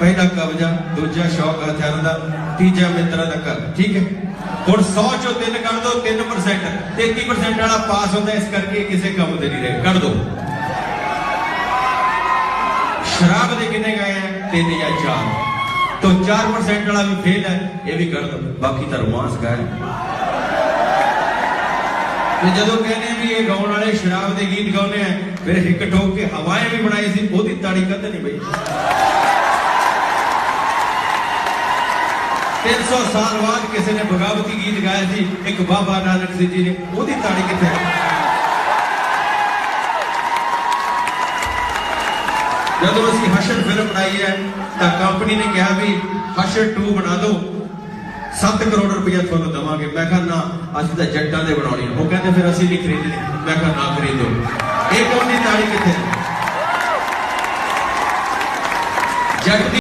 ਪਹਿਲਾ ਕਬਜ਼ਾ, ਦੂਜਾ ਸ਼ੌਕ ਹਥਿਆਰਾਂ ਦਾ, ਤੀਜਾ ਮਿੱਤਰਾਂ ਦਾ ਘਰ ਠੀਕ ਹੈ? ਹੁਣ 100 ਚੋਂ 3 ਕੱਢ ਦੋ 3% 33% ਵਾਲਾ ਪਾਸ ਹੁੰਦਾ, ਇਸ ਕਰਕੇ ਕਿਸੇ ਕੰਮ ਦੇ ਨਹੀਂ ਰਹੇ। ਕੱਢ ਦੋ। ਸ਼ਰਾਬ ਦੇ ਕਿੰਨੇ ਗਏ ਆ? ਤਿੰਨ ਜਾਂ ਚਾਰ। तो 4% ਵਾਲਾ ਵੀ ਫੇਲ ਹੈ, ਇਹ ਵੀ ਕੱਢ ਦੋ। ਬਾਕੀ ਤਾਂ ਰੋਮਾਂਸ ਗਏ ਤੇ ਜਦੋਂ ਕਹਿੰਦੇ ਵੀ ਇਹ ਗਾਉਣ ਵਾਲੇ ਸ਼ਰਾਬ ਦੇ ਗੀਤ ਗਾਉਂਦੇ ਆ, ਫਿਰ ਇੱਕ ਠੋਕ ਕੇ ਹਵਾਏ ਵੀ ਬਣਾਈ ਸੀ, ਉਹਦੀ ਤਾੜੀ ਕਦੇ ਨਹੀਂ ਬਈ 300 ਸਾਲ ਬਾਅਦ ਕਿਸੇ ਨੇ ਬਗਾਵਤੀ ਗੀਤ ਗਾਇਆ ਸੀ, ਇੱਕ ਬਾਬਾ ਨਾਨਕ ਸਿੰਘ ਜੀ ਨੇ। ਉਹਦੀ ਤਾੜੀ ਕਿੱਥੇ ਜਦੋਂ ਅਸੀਂ ਹਸ਼ਰ ਫਿਲਮ ਬਣਾਈ ਹੈ, ਤਾਂ ਕੰਪਨੀ ਨੇ ਕਿਹਾ ਵੀ ਹਸ਼ਰ 2 ਬਣਾ ਦਿਓ। 7 ਕਰੋੜ ਰੁਪਇਆ ਤੁਹਾਨੂੰ ਦਵਾਂਗੇ। ਮੈਂ ਕਿਹਾ, ਨਾ, ਅਸੀਂ ਤਾਂ ਜੱਟਾਂ ਦੇ ਬਣਾਉਣੀ ਉਹ ਕਹਿੰਦੇ, ਫਿਰ ਅਸੀਂ ਨਹੀਂ ਖਰੀਦਣੀ। ਮੈਂ ਕਿਹਾ, ਨਾ ਖਰੀਦੋ। ਇਹ ਕੌਣ ਦੀ ਤਾੜੀ ਕਿੱਥੇ ਹੈ? ਜੱਟ